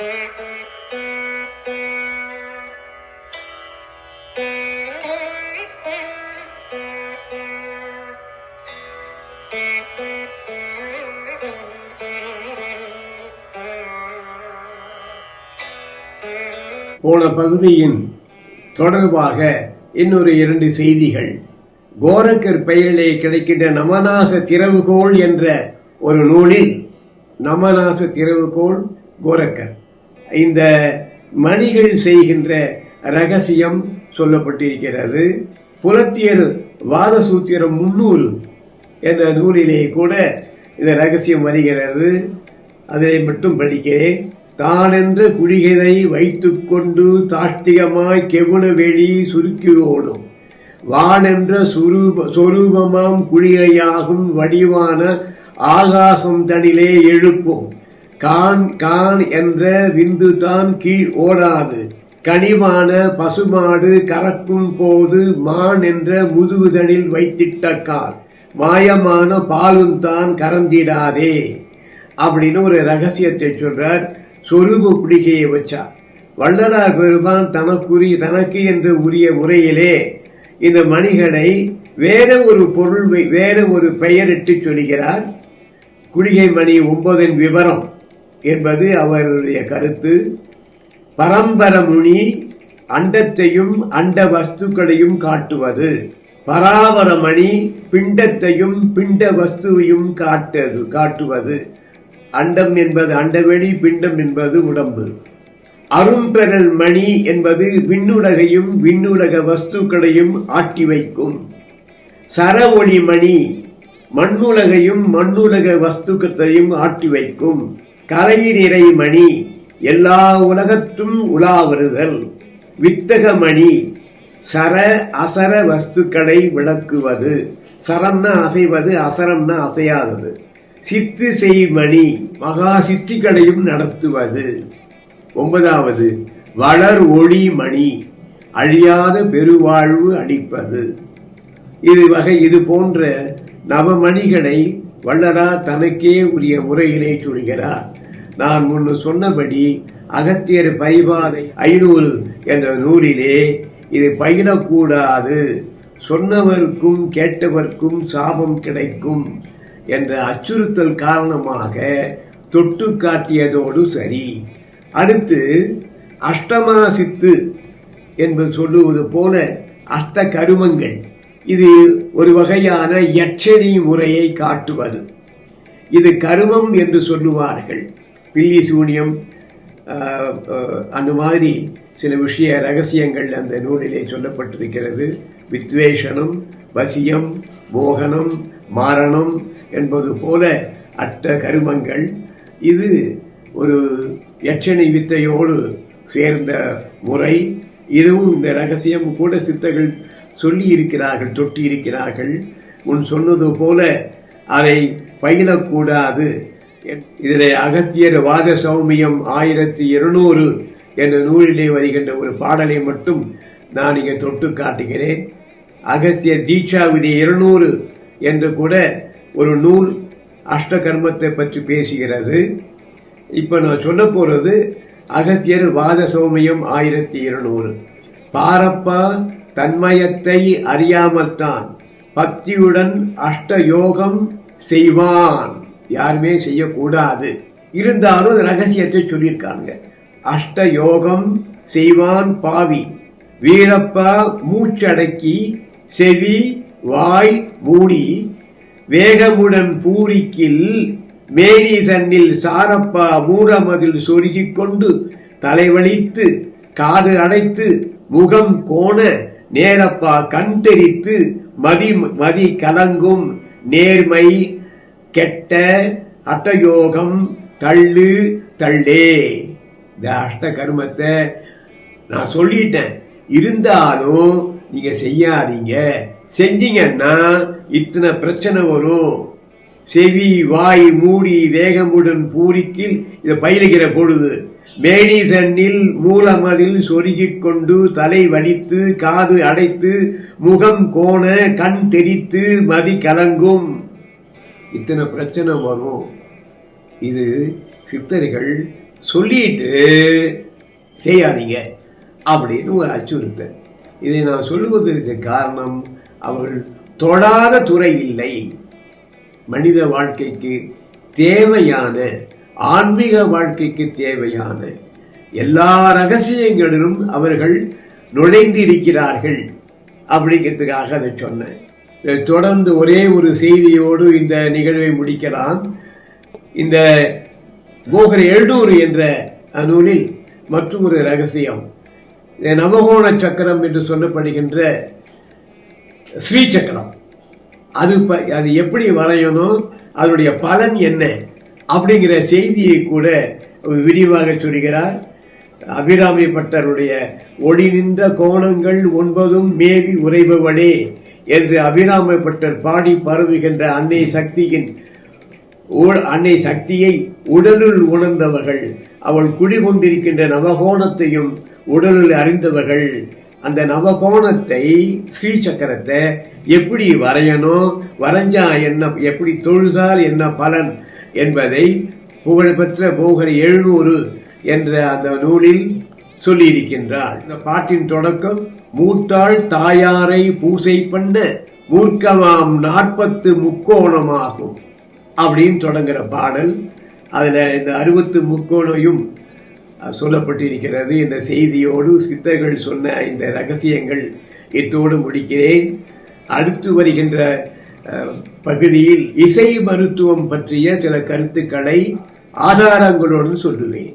போன பகுதியின் தொடர்பாக இன்னொரு இரண்டு செய்திகள். கோரக்கர் பெயரிலே கிடைக்கின்ற நவநாச திறவுகோள் என்ற ஒரு நூலில் நவநாச திறவுகோள் கோரக்கர். இந்த மணிகள் செய்கின்ற ரகசியம் சொல்லப்பட்டிருக்கிறது. புலத்தியர் வாதசூத்திரம் முன்னூறு என்ற நூலிலே கூட இந்த ரகசியம் வருகிறது. அதை மட்டும் படிக்கிறேன். தானென்ற குழிகதை வைத்துக்கொண்டு தாஷ்டிகமாய் கெவுன வெளி சுருக்கி ஓடும். வானென்ற சுரூப சொரூபமாம் குழிகையாகும் வடிவான ஆகாசம் தனிலே எழுப்பும். கான் கான் என்ற விந்து தான் கீழ் ஓடாது. கனிவான பசுமாடு கறக்கும் போது மான் என்ற முதுகுதனில் வைத்திட்ட கால். மாயமான பாலும் தான் கறந்திடாதே. அப்படின்னு ஒரு ரகசியத்தை சொல்றார் சொரூப குடிகையை வச்சார். வள்ளலார் பெருமான் தனக்குரிய தனக்கு என்று உரிய முறையிலே இந்த மணிகளை வேற ஒரு பொருள் வேற ஒரு பெயரிட்டு சொல்கிறார். குடிகை மணி ஒன்பதின் விவரம். என்பது அவருடைய கருத்து. பரம்பரமுனி அண்டத்தையும் அண்ட வஸ்துக்களையும் காட்டுவது. பராவரமணி பிண்டத்தையும் பிண்ட வஸ்துவையும் காட்டது காட்டுவது. அண்டம் என்பது அண்டவெளி பிண்டம் என்பது உடம்பு. அரும்பெறல் மணி என்பது விண்ணுலகையும் விண்ணுலக வஸ்துக்களையும் ஆட்டி வைக்கும். சரவொளி மணி மண்ணுலகையும் மண்ணுலக வஸ்துக்கத்தையும் ஆட்டி வைக்கும். கலை நிறைமணி எல்லா உலகத்தும் உலா வருதல். வித்தகமணி சர அசர வஸ்துக்களை விளக்குவது. சரம்னா அசைவது அசரம்னா அசையாதது. சித்து செய்மணி மகா சித்திகளையும் நடத்துவது. ஒன்பதாவது வளர் ஒளி மணி அழியாத பெருவாழ்வு அளிப்பது இது வகை இது போன்ற நவமணிகளை வள்ளரா தனக்கே உரிய முறையிலே சொல்கிறார் நான் முன்னு சொன்னபடி அகத்தியர் பைபாதை ஐநூறு என்ற நூலிலே இது பயிலக்கூடாது. சொன்னவர்க்கும் கேட்டவர்க்கும் சாபம் கிடைக்கும் என்ற அச்சுறுத்தல் காரணமாக தொட்டு காட்டியதோடு சரி. அடுத்து அஷ்டமா சித்து என்பது சொல்லுவது போல அஷ்ட கருமங்கள் இது ஒரு வகையான யட்சணி முறையை காட்டுவது. இது கருமம் என்று சொல்லுவார்கள். பில்லி சூனியம் அந்த மாதிரி சில விஷய ரகசியங்கள் அந்த நூலிலே சொல்லப்பட்டிருக்கிறது. வித்வேஷனம் வசியம் மோகனம் மாரணம் என்பது போல அட்ட கருமங்கள். இது ஒரு யட்சணி வித்தையோடு சேர்ந்த முறை இதுவும் இந்த ரகசியம் கூட சித்தர்கள் சொல்லி இருக்கிறார்கள் தொட்டி இருக்கிறார்கள் உன் சொன்னது போல அதை பயிலக்கூடாது. இதில் அகத்தியர் வாத சௌமியம் ஆயிரத்தி இருநூறு என்ற நூலிலே வருகின்ற ஒரு பாடலை மட்டும் நான் இங்கே தொட்டு காட்டுகிறேன். அகஸ்தியர் தீட்சா விதி இருநூறு என்று கூட ஒரு நூல் அஷ்டகர்மத்தை பற்றி பேசுகிறது. இப்போ நான் சொல்ல போகிறது அகஸ்தியர் வாத சௌமியம் ஆயிரத்தி இருநூறு. பாரப்பா தன்மயத்தை அறியாமத்தான் பக்தியுடன் அஷ்ட யோகம் செய்வான். யாருமே செய்யக்கூடாது. இருந்தாலும் ரகசியத்தை சொல்லியிருக்காங்க அஷ்ட யோகம் செய்வான் பாவி. வீரப்பா மூச்சடக்கி செவி வாய் மூடி வேகமுடன் பூரிக்கில் மேனி தன்னில் சாரப்பா மூடமதில் சொருகிக் கொண்டு தலைவலித்து காது அடைத்து முகம் கோண நேரப்பா கண் தெரித்து மதி மதி கலங்கும் நேர்மை கெட்ட அட்டயோகம் தள்ளு தள்ளே. இந்த அஷ்ட கர்மத்தை நான் சொல்லிட்டேன். இருந்தாலும் நீங்க செய்யாதீங்க. செஞ்சீங்கன்னா இத்தனை பிரச்சனை வரும். செவி வாய் மூடி வேகமுடன் பூரிக்கில் இதை பயிலுகிற பொழுது. மேனி தன்னில் மூலமதில் சொருகிக் கொண்டு தலை வலித்து காது அடைத்து முகம் கோண கண் தெரித்து மதி கலங்கும். இத்தனை பிரச்சனை வரும். இது சித்தர்கள் சொல்லிட்டு செய்யாதீங்க அப்படின்னு ஒரு அச்சுறுத்தல். இதை நான் சொல்லுவதற்கு காரணம் அவள் தொடாத துறை இல்லை. மனித வாழ்க்கைக்கு தேவையான ஆன்மீக வாழ்க்கைக்கு தேவையான எல்லா ரகசியங்களிலும் அவர்கள் நுழைந்திருக்கிறார்கள் அப்படிங்கிறதுக்காக அதை சொன்னேன். தொடர்ந்து ஒரே ஒரு செய்தியோடு இந்த நிகழ்வை முடிக்கலாம். இந்த போகர் எழுநூறு என்ற நூலில் மற்றும் ஒரு ரகசியம் நவகோண சக்கரம் என்று சொல்லப்படுகின்ற ஸ்ரீ சக்கரம். அது ப- அது எப்படி வரையணும்? அதனுடைய பலன் என்ன? அப்படிங்கிற செய்தியை கூட விரிவாக சொல்கிறார். அபிராமி பட்டருடைய ஒளி நின்ற கோணங்கள் ஒன்பதும் மேவி உறைபவளே என்று அபிராமி பட்டர் பாடி பரவுகின்ற அன்னை சக்தியின் அன்னை சக்தியை உடலுள் உணர்ந்தவர்கள் அவள் குடிகொண்டிருக்கின்ற நவகோணத்தையும் உடலில் அறிந்தவர்கள். அந்த நவகோணத்தை ஸ்ரீ சக்கரத்தை எப்படி வரையணும் வரைஞ்சா என்ன எப்படி தொழுதால் என்ன பலன் என்பதை புகழ்பெற்ற போகர் எழுநூறு என்ற அந்த நூலில் சொல்லியிருக்கின்றாள். இந்த பாட்டின் தொடக்கம் மூத்தாள் தாயாரை பூசை பண்ண மூர்க்கமாம் நாற்பத்து முக்கோணமாகும் அப்படின்னு தொடங்குற பாடல். அதில் இந்த அறுபத்து முக்கோணையும் சொல்லப்பட்டிருக்கிறது. இந்த செய்தியோடு சித்தர்கள் சொன்ன இந்த ரகசியங்கள் இத்தோடு முடிக்கிறேன். அடுத்து வருகின்ற பகுதியில் இசை மருத்துவம் பற்றிய சில கருத்துக்களை ஆதாரங்களுடன் சொல்லுவேன்.